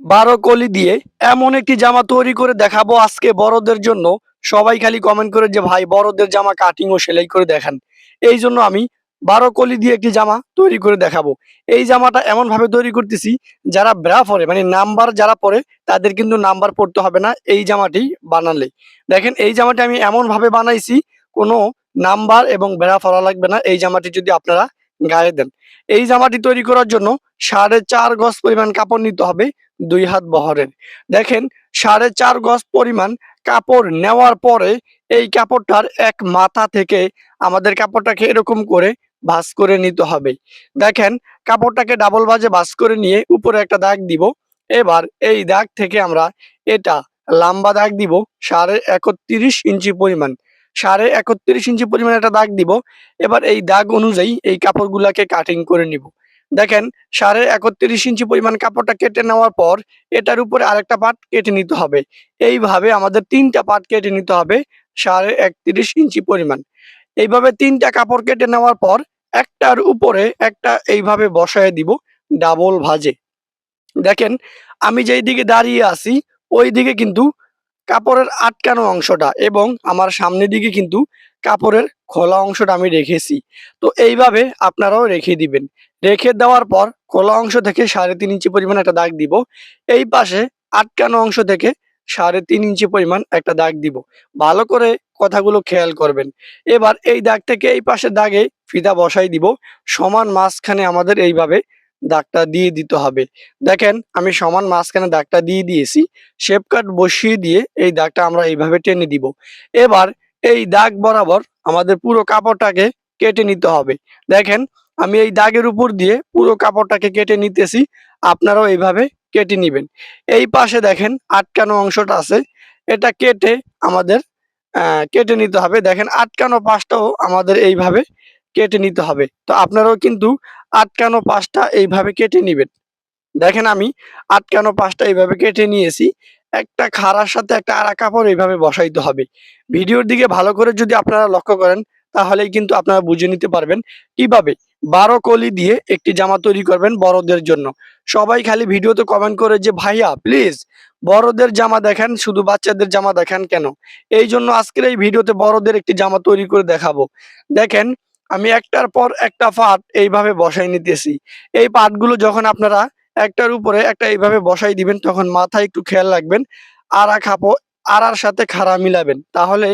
বারো কলি দিয়ে এমন একটি জামা তৈরি করে দেখাবো আজকে বড়দের জন্য। সবাই খালি কমেন্ট করে যে, ভাই, বড়দের জামা কাটিং ও সেলাই করে দেখান। এই জন্য আমি বারো কলি দিয়ে একটি জামা তৈরি করে দেখাবো। এই জামাটা এমন ভাবে তৈরি করতেছি, যারা ব্রা পরে মানে নাম্বার যারা পরে, তাদের কিন্তু নাম্বার পড়তে হবে না, এই জামাটি বানালে। দেখেন, এই জামাটি আমি এমন ভাবে বানাইছি, কোনো নাম্বার এবং বেড়া পরা লাগবে না, এই জামাটি যদি আপনারা গায়ে দেন। এই জামাটি তৈরি করার জন্য সাড়ে চার গজ পরিমাণ কাপড় নিতে হবে দুই হাত বহরের। দেখেন, সাড়ে চার গজ পরিমাণ কাপড় নেওয়ার পরে এই কাপড়টার এক মাথা থেকে আমাদের কাপড়টাকে এরকম করে ভাঁজ করে নিতে হবে। দেখেন, কাপড়টাকে ডাবল ভাজে ভাঁজ করে নিয়ে উপরে একটা দাগ দিব। এবার এই দাগ থেকে আমরা এটা লম্বা দাগ দিব, সাড়ে একত্রিশ ইঞ্চি পরিমাণ। সাড়ে একত্রিশ ইঞ্চি পরিমাণ একটা দাগ দিব। এবার এই দাগ অনুযায়ী এই কাপড়গুলাকে কাটিং করে নিব। দেখেন সাড়ে একত্রিশ ইঞ্চি পরিমাণ কাপড়টা কেটে নেওয়ার পর এটার উপরে আরেকটা পার্ট কেটে নিতে হবে। এইভাবে আমাদের তিনটা পার্ট কেটে নিতে হবে সাড়ে একত্রিশ ইঞ্চি পরিমাণ। এইভাবে তিনটা কাপড় কেটে নেওয়ার পর একটার উপরে একটা এইভাবে বসায় দিব ডাবল ভাজে। দেখেন, আমি যেই দিকে দাঁড়িয়ে আছি ওই দিকে কিন্তু কাপড়ের আটকানো অংশটা এবং আমার সামনের দিকে কিন্তু কাপড়ের খোলা অংশটা আমি রেখেছি। তো এইভাবে আপনারাও রেখে দিবেন। রেখে দেওয়ার পর খোলা অংশ থেকে সাড়ে তিন ইঞ্চি পরিমাণ একটা দাগ দিব। এই পাশে আটকানো অংশ থেকে সাড়ে তিন ইঞ্চি পরিমাণ একটা দাগ দিব। ভালো করে কথাগুলো খেয়াল করবেন। এবার এই দাগ থেকে এই পাশে দাগে ফিতা বসাই দিব। সমান মাঝখানে আমাদের এইভাবে দাগটা দিয়ে দিতে হবে। দেখেন, আমি সমান মাঝখানে দাগটা দিয়ে দিয়েছি শেপ কাট বসিয়ে দিয়ে এই দাগটা আমরা এইভাবে টেনে দিব। এবার এই দাগ বরাবর আমাদের পুরো কাপড়টাকে কেটে নিতে হবে। দেখেন, আমি এই দাগের উপর দিয়ে পুরো কাপড়টাকে কেটে নিতেছি, আপনারাও এইভাবে কেটে নিবেন। এই পাশে দেখেন, আটকানো অংশটা আছে, এটা কেটে আমাদের কেটে নিতে হবে। দেখেন, আটকানো পাশটাও আমাদের এইভাবে কেটে নিতে হবে। তো আপনারাও কিন্তু আটকানো পাশটা এইভাবে কেটে নিবেন। দেখেন আমি আটকানো পাশটা এইভাবে কেটে নিয়েছি। একটা খাড়ার সাথে একটা আড়া কাপড় এইভাবে বসাইতে হবে। ভিডিওর দিকে ভালো করে যদি আপনারা লক্ষ্য করেন, তাহলেই কিন্তু আপনারা বুঝে নিতে পারবেন কীভাবে বারো কলি দিয়ে একটি জামা তৈরি করবেন বড়দের জন্য। সবাই খালি ভিডিওতে কমেন্ট করে যে, ভাইয়া প্লিজ বড়দের জামা দেখেন, শুধু বাচ্চাদের জামা দেখেন কেন? এই জন্য আজকের এই ভিডিওতে বড়দের একটি জামা তৈরি করে দেখাবো। দেখেন আমি একটার পর একটা পাট এইভাবে বসাই নিতেছি। এই পার্টগুলো যখন আপনারা একটার উপরে একটা এইভাবে বসাই দিবেন, তখন মাথায় একটু খেয়াল রাখবেন, আড়া কাপড় আড়ার সাথে খাড়া মিলাবেন। তাহলে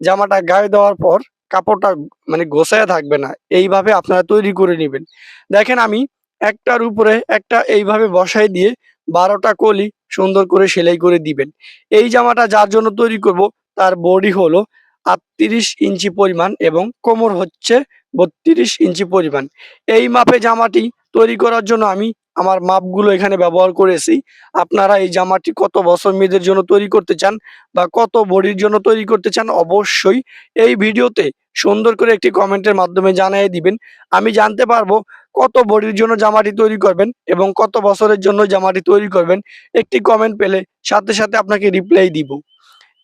জামাটা গায়ে দেওয়ার পর কাপড়টা মানে গোছায় থাকবে না। এইভাবে আপনারা তৈরি করে নেবেন। দেখেন আমি একটার উপরে একটা এইভাবে বসাই দিয়ে বারোটা কলি সুন্দর করে সেলাই করে দিবেন। এই জামাটা যার জন্য তৈরি করব, তার বডি হলো আটত্রিশ ইঞ্চি পরিমাণ এবং কোমর হচ্ছে বত্রিশ ইঞ্চি পরিমাণ। এই মাপে জামাটি তৈরি করার জন্য আমি আমার মাপগুলো এখানে ব্যবহার করেছি। আপনারা এই জামাটি কত বছর মেয়েদের জন্য তৈরি করতে চান বা কত বডির জন্য তৈরি করতে চান অবশ্যই এই ভিডিওতে সুন্দর করে একটি কমেন্টের মাধ্যমে জানিয়ে দিবেন। আমি জানতে পারব কত বডির জন্য জামাটি তৈরি করবেন এবং কত বছরের জন্য জামাটি তৈরি করবেন। একটি কমেন্ট পেলে সাথে সাথে আপনাকে রিপ্লাই দিব।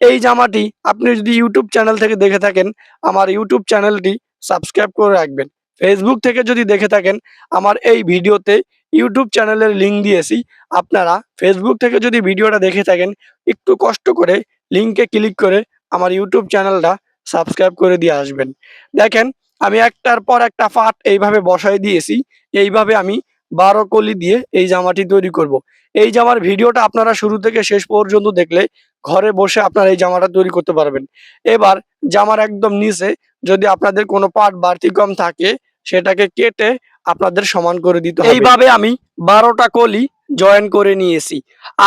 এই জামাটি আপনি যদি ইউটিউব চ্যানেল থেকে দেখে থাকেন, আমার ইউটিউব চ্যানেলটি সাবস্ক্রাইব করে রাখবেন। ফেসবুক থেকে যদি দেখে থাকেন, আমার এই ভিডিওতে ইউটিউব চ্যানেলের লিঙ্ক দিয়েছি। আপনারা ফেসবুক থেকে যদি ভিডিওটা দেখে থাকেন, একটু কষ্ট করে লিঙ্কে ক্লিক করে আমার ইউটিউব চ্যানেলটা সাবস্ক্রাইব করে দিয়ে আসবেন। দেখেন, আমি একটার পর একটা ফাট এইভাবে বসাই দিয়েছি। এইভাবে আমি বারো কলি দিয়ে এই জামাটি তৈরি করব। এই জামার ভিডিওটা আপনারা শুরু থেকে শেষ পর্যন্ত দেখলে ঘরে বসে আপনারা এই জামাটা তৈরি করতে পারবেন। এবার জামার একদম নিচে যদি আপনাদের কোনো পার্ট বাড়তি কম থাকে, সেটাকে কেটে আপনাদের সমান করে দিতে হবে। এইভাবে আমি বারোটা কলি জয়েন করে নিয়েছি।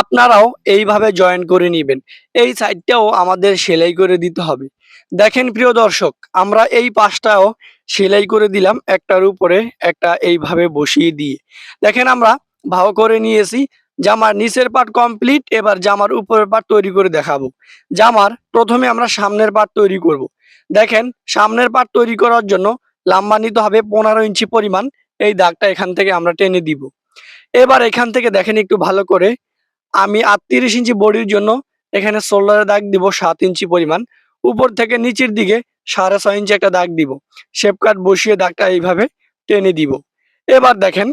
আপনারাও এইভাবে জয়েন করে নেবেন। এই সাইডটাও আমাদের সেলাই করে দিতে হবে। দেখেন প্রিয় দর্শক, আমরা এই পাশটাও সেলাই করে দিলাম, একটার উপরে, একটা এইভাবে বসিয়ে দিয়ে। দেখেন আমরা ভাও করে নিয়েছি জামার নিচের পার্ট কমপ্লিট এবার জামার উপরের পার্ট তৈরি করে দেখাবো। জামার প্রথমে আমরা সামনের পার্ট তৈরি করব। দেখেন, সামনের পার্ট তৈরি করার জন্য লম্বা নিতে হবে পনেরো ইঞ্চি পরিমাণ। এই দাগটা এখান থেকে আমরা টেনে দিব। এবার এখান থেকে দেখেন একটু ভালো করে, আমি আটত্রিশ ইঞ্চি বডির জন্য এখানে শোল্ডারে দাগ দিব সাত ইঞ্চি পরিমাণ। উপর থেকে নিচের দিকে সাড়ে ছয় ইঞ্চি একটা দাগ দিব। শেপ কাট বসিয়ে দাগটা এইভাবে টেনে দিব। এবার দেখেন,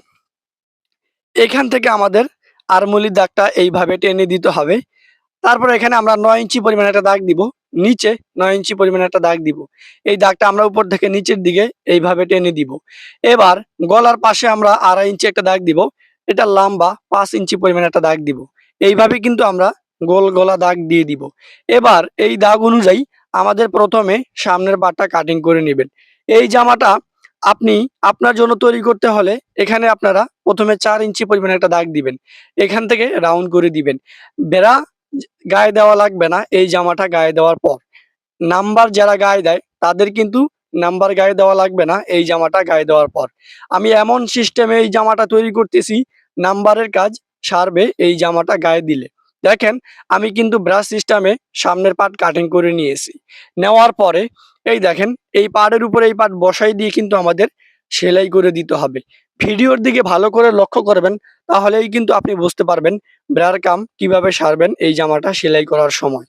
এখান থেকে আমাদের আরমুলির দাগটা এইভাবে টেনে দিতে হবে। তারপর এখানে আমরা নয় ইঞ্চি পরিমাণ একটা দাগ দিব। নিচে নয় ইঞ্চি পরিমাণ একটা দাগ দিব। এই দাগটা আমরা উপর থেকে নিচের দিকে এইভাবে টেনে দিব। এবার গলার পাশে আমরা আড়াই ইঞ্চি একটা দাগ দিব। এটা লম্বা পাঁচ ইঞ্চি পরিমাণ একটা দাগ দিব। এইভাবে কিন্তু আমরা গোল গলা দাগ দিয়ে দিব। এবার এই দাগ অনুযায়ী আমাদের প্রথমে সামনের পাটটা কাটিং করে নেবেন। এই জামাটা আপনি আপনার জন্য তৈরি করতে হলে এখানে আপনারা প্রথমে চার ইঞ্চি পরিমাণ একটা দাগ দিবেন। এখান থেকে রাউন্ড করে দিবেন। বেড়া গায়ে দেওয়া লাগবে না, এই জামাটা গায়ে দেওয়ার পর। নাম্বার যারা গায়ে দেয়, তাদের কিন্তু নাম্বার গায়ে দেওয়া লাগবে না, এই জামাটা গায়ে দেওয়ার পর। আমি এমন সিস্টেমে এই জামাটা তৈরি করতেছি, নাম্বারের কাজ সারবে এই জামাটা গায়ে দিলে। দেখেন, আমি কিন্তু ব্রাশ সিস্টেমে সামনের পার্ট কাটিং করে নিয়েছি। নেওয়ার পরে এই দেখেন, এই পাড়ের উপরে এই পাট বসাই দিয়ে কিন্তু আমাদের সেলাই করে দিতে হবে। ভিডিওর দিকে ভালো করে লক্ষ্য করবেন, তাহলেই কিন্তু আপনি বুঝতে পারবেন ব্রার কাম কীভাবে সারবেন এই জামাটা সেলাই করার সময়।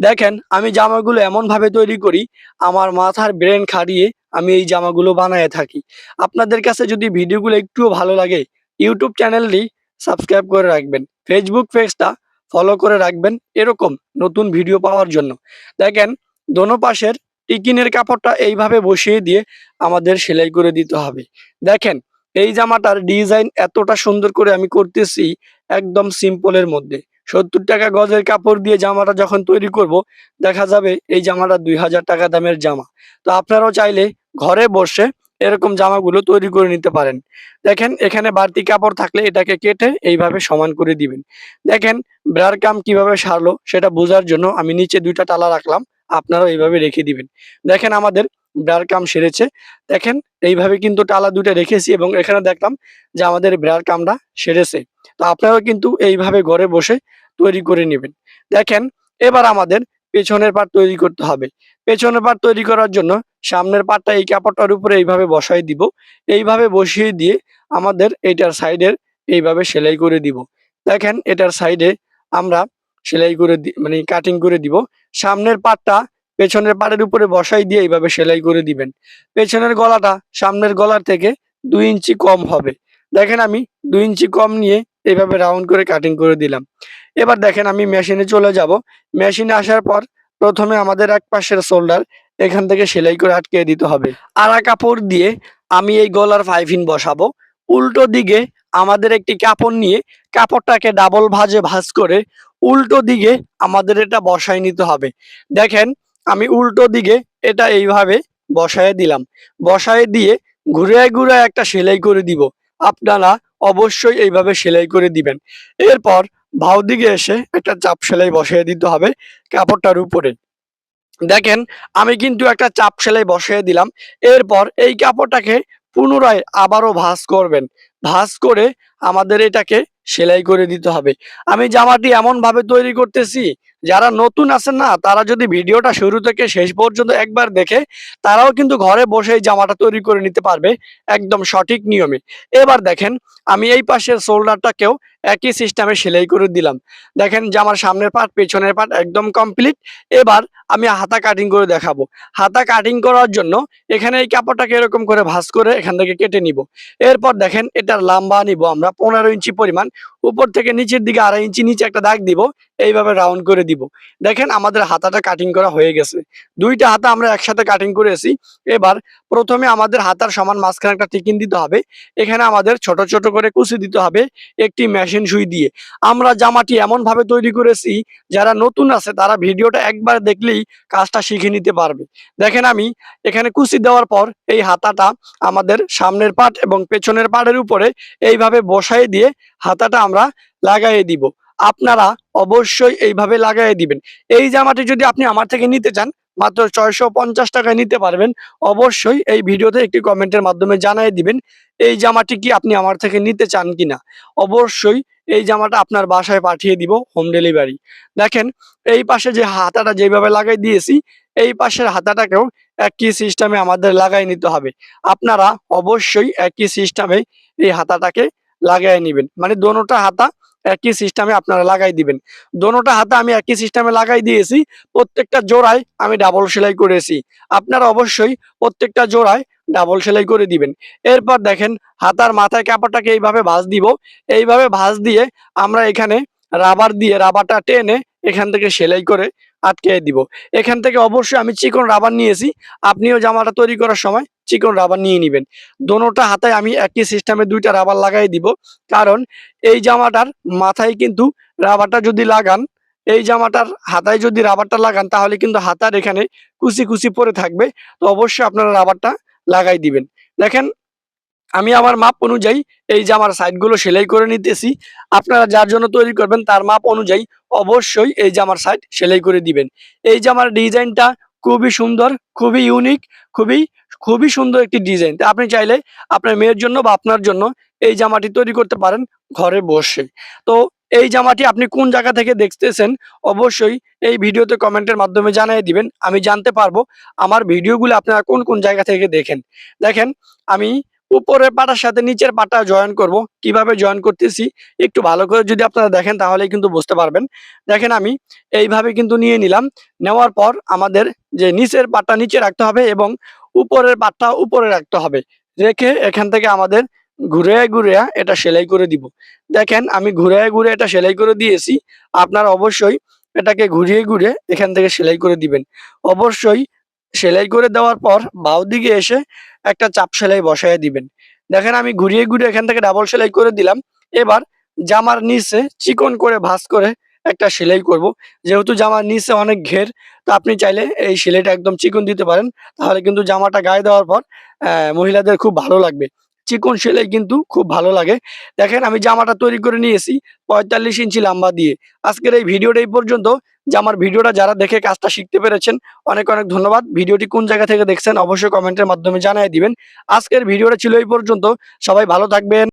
দেখেন, আমি জামাগুলো এমনভাবে তৈরি করি, আমার মাথার ব্রেন খাটিয়ে আমি এই জামাগুলো বানায় থাকি। আপনাদের কাছে যদি ভিডিওগুলো একটুও ভালো লাগে, ইউটিউব চ্যানেলটি সাবস্ক্রাইব করে রাখবেন, ফেসবুক পেজটা ফলো করে রাখবেন, এরকম নতুন ভিডিও পাওয়ার জন্য। দেখেন, দোনো পাশের টিকিনের কাপড়টা এইভাবে বসিয়ে দিয়ে আমাদের সেলাই করে দিতে হবে। দেখেন, এই জামাটার ডিজাইন এতটা সুন্দর করে আমি করতেছি একদম সিম্পলের মধ্যে। সত্তর টাকা গজের কাপড় দিয়ে জামাটা যখন তৈরি করব, দেখা যাবে এই জামাটা দুই হাজার টাকা দামের জামা। তো আপনারাও চাইলে ঘরে বসে এরকম জামাগুলো তৈরি করে নিতে পারেন। দেখেন, এখানে বাড়তি কাপড় থাকলে এটাকে কেটে এইভাবে সমান করে দিবেন। দেখেন, ব্রার কাম কীভাবে সারলো সেটা বোঝার জন্য আমি নিচে দুইটা টালা রাখলাম। আপনারাও এইভাবে রেখে দিবেন। দেখেন আমাদের ব্রার কাম সেরেছে। দেখেন, এইভাবে কিন্তু টালা দুইটা রেখেছি এবং এখানে দেখলাম যে আমাদের ব্রার কামটা সেরেছে। তো আপনারাও কিন্তু এইভাবে ঘরে বসে তৈরি করে নেবেন। দেখেন, এবার আমাদের পেছনের পাট তৈরি করতে হবে। পেছনের পাট তৈরি করার জন্য সামনের পাটটা এই কাপড়টার উপরে এইভাবে বসাই দিব। এইভাবে বসিয়ে দিয়ে আমাদের এটার সাইডের এইভাবে সেলাই করে দিব। দেখেন, এটার সাইডে আমরা সেলাই করে মানে কাটিং করে দিব। সামনের পাটটা পেছনের পাড়ের উপরে বসাই দিয়ে এইভাবে সেলাই করে দিবেন। পেছনের গলাটা সামনের গলার থেকে দুই ইঞ্চি কম হবে। দেখেন আমি দুই ইঞ্চি কম নিয়ে এইভাবে রাউন্ড করে কাটিং করে দিলাম। এবার দেখেন আমি মেশিনে চলে যাব। মেশিনে আসার পর প্রথমে আমাদের এক পাশের শোল্ডার এখান থেকে সেলাই করে আটকে দিতে হবে। আড়া কাপড় দিয়ে আমি এই গলার ফাইভ ইন বসাবো। উল্টো দিকে আমাদের একটি কাপড় নিয়ে কাপড়টাকে ডাবল ভাজে ভাজ করে উল্টো দিকে আমাদের এটা বসায় নিতে হবে। দেখেন, আমি উল্টো দিকে এটা এইভাবে বসায় দিলাম। বসায় দিয়ে ঘুরে ঘুরে একটা সেলাই করে দিব। আপনারা অবশ্যই এইভাবে সেলাই করে দিবেন। এরপর ভাও দিকে এসে একটা চাপ সেলাই বসিয়ে দিতে হবে কাপড়টার উপরে। দেখেন, আমি কিন্তু একটা চাপ সেলাই বসিয়ে দিলাম। এরপর এই কাপড়টাকে পুনরায় আবারও ভাঁজ করবেন। ভাঁজ করে আমাদের এটাকে সেলাই করে দিতে হবে। আমি জামাটি এমন ভাবে তৈরি করতেছি, যারা নতুন আছেন না, তারা যদি ভিডিওটা শুরু থেকে শেষ পর্যন্ত একবার দেখে, তারাও কিন্তু ঘরে বসে এই জামাটা তৈরি করে নিতে পারবে একদম সঠিক নিয়মে। এবার দেখেন, আমি এই পাশের শোল্ডারটাকেও একই সিস্টেমে সেলাই করে দিলাম। দেখেন, জামার সামনের পার্ট, পেছনের পার্ট একদম কমপ্লিট। এবার আমি হাতা কাটিং করে দেখাবো। হাতা কাটিং করার জন্য এখানে এই কাপড়টাকে এরকম করে ভাঁজ করে এখান থেকে কেটে নিব। এরপর দেখেন, এটার লম্বা নিব আমরা। পনেরো ইঞ্চি পরিমাণ উপর থেকে নিচের দিকে আড়াই ইঞ্চি নিচে একটা দাগ দিব। এইভাবে রাউন্ড করে দিব। দেখেন আমাদের হাতাটা কাটিং করা হয়ে গেছে। দুইটা হাতা আমরা একসাথে কাটিং করেছি। এবার প্রথমে আমাদের হাতার সমান মাঝখানে একটা টিকিন দিতে হবে। এখানে আমাদের ছোট ছোট করে কুচি দিতে হবে একটি মেশিন সুই দিয়ে। আমরা জামাটি এমন ভাবে তৈরি করেছি, যারা নতুন আছে তারা ভিডিওটা একবার দেখলেই কাজটা শিখে নিতে পারবে। দেখেন আমি এখানে কুচি দেওয়ার পর এই হাতাটা আমাদের সামনের পাট এবং পেছনের পাটের উপরে এইভাবে বসাই দিয়ে হাতাটা আমরা লাগাই দিব। আপনারা অবশ্যই এইভাবে লাগাই দিবেন। এই জামাটি যদি আপনি আমার থেকে নিতে চান, মাত্র ছয়শো পঞ্চাশ টাকায় নিতে পারবেন। অবশ্যই এই ভিডিওতে একটি কমেন্টের মাধ্যমে জানিয়ে দিবেন, এই জামাটি কি আপনি আমার থেকে নিতে চান কিনা? অবশ্যই এই জামাটা আপনার বাসায় পাঠিয়ে দিব, হোম ডেলিভারি। দেখেন, এই পাশে যে হাতাটা যেভাবে লাগাই দিয়েছি, এই পাশের হাতাটাকেও একই সিস্টেমে আমাদের লাগাই নিতে হবে। আপনারা অবশ্যই একই সিস্টেমে এই হাতাটাকে লাগাই নেবেন। মানে দোনোটা হাতা একই সিস্টেমে আপনারা লাগাই দিবেন। দোনোটা হাতে আমি একই সিস্টেমে লাগাই দিয়েছি, প্রত্যেকটা জোড়ায় আমি ডাবল সেলাই করেছি। আপনারা অবশ্যই প্রত্যেকটা জোড়ায় ডাবল সেলাই করে দিবেন। এরপর দেখেন হাতার মাথায় কাপড়টাকে এইভাবে ভাঁজ দিব। এইভাবে ভাঁজ দিয়ে আমরা এখানে রাবার দিয়ে রাবারটা টেনে এখান থেকে সেলাই করে আটকে দিব। এখান থেকে অবশ্যই আমি চিকন রাবার নিয়েছি। আপনিও জামাটা তৈরি করার সময় চিকন রাবার নিয়ে নেবেন। দোনোটা হাতায় আমি একই সিস্টেমে দুইটা রাবার লাগাই দিব। কারণ এই জামাটার মাথায় কিন্তু রাবারটা যদি লাগান, এই জামাটার হাতায় যদি রাবারটা লাগান, তাহলে কিন্তু হাতার এখানে কুচি কুচি পরে থাকবে। তো অবশ্যই আপনারা রাবারটা লাগাই দিবেন। দেখেন আমি আমার মাপ অনুযায়ী এই যে জামার সাইডগুলো সেলাই করে নিতেছি, আপনারা যার জন্য তৈরি করবেন তার মাপ অনুযায়ী অবশ্যই এই জামার সাইড সেলাই করে দিবেন। এই জামার ডিজাইনটা খুবই সুন্দর, খুবই ইউনিক খুবই খুবই সুন্দর একটি ডিজাইন। তা আপনি চাইলে আপনার মেয়ের জন্য বা আপনার জন্য এই জামাটি তৈরি করতে পারেন ঘরে বসে। তো এই জামাটি আপনি কোন জায়গা থেকে দেখতেছেন অবশ্যই এই ভিডিওতে কমেন্টের মাধ্যমে জানিয়ে দিবেন। আমি জানতে পারব আমার ভিডিওগুলো আপনারা কোন কোন জায়গা থেকে দেখেন। দেখেন, আমি উপরের পাটার সাথে নিচের পাটা জয়েন করব। কীভাবে জয়েন করতেছি? একটু ভালো করে যদি আপনারা দেখেন, তাহলেই কিন্তু বুঝতে পারবেন। দেখেন আমি এইভাবে কিন্তু নিয়ে নিলাম। নেওয়ার পর আমাদের যে নিচের পাটা নিচে রাখতে হবে এবং উপরের পাটটা উপরে রাখতে হবে। রেখে এখান থেকে আমাদের ঘুরে ঘুরে এটা সেলাই করে দিব। দেখেন, আমি ঘুরে ঘুরে এটা সেলাই করে দিয়েছি। আপনারা অবশ্যই এটাকে ঘুরিয়ে ঘুরে এখান থেকে সেলাই করে দিবেন। অবশ্যই সেলাই করে দেওয়ার পর বাউ দিকে এসে একটা চাপ সেলাই বসায় দিবেন। দেখেন আমি ঘুরিয়ে ঘুরিয়ে এখান থেকে ডাবল সেলাই করে দিলাম। এবার জামার নিচে চিকন করে ভাঁজ করে একটা সেলাই করব। যেহেতু জামার নিচে অনেক ঘের, তো আপনি চাইলে এই সেলাইটা একদম চিকন দিতে পারেন। তাহলে কিন্তু জামাটা গায়ে দেওয়ার পর মহিলাদের খুব ভালো লাগবে। চিকন সেলাই কিন্তু খুব ভালো লাগে। দেখেন আমি জামাটা তৈরি করে নিয়েছি পঁয়তাল্লিশ ইঞ্চি লম্বা দিয়ে। আজকের এই ভিডিওটা এই পর্যন্ত। জামার ভিডিওটা যারা দেখে কাজটা শিখতে পেরেছেন, অনেক অনেক ধন্যবাদ। ভিডিওটি কোন জায়গা থেকে দেখছেন, অবশ্যই কমেন্টের মাধ্যমে জানাই দিবেন। আজকের ভিডিওটা ছিল এই পর্যন্ত। সবাই ভালো থাকবেন।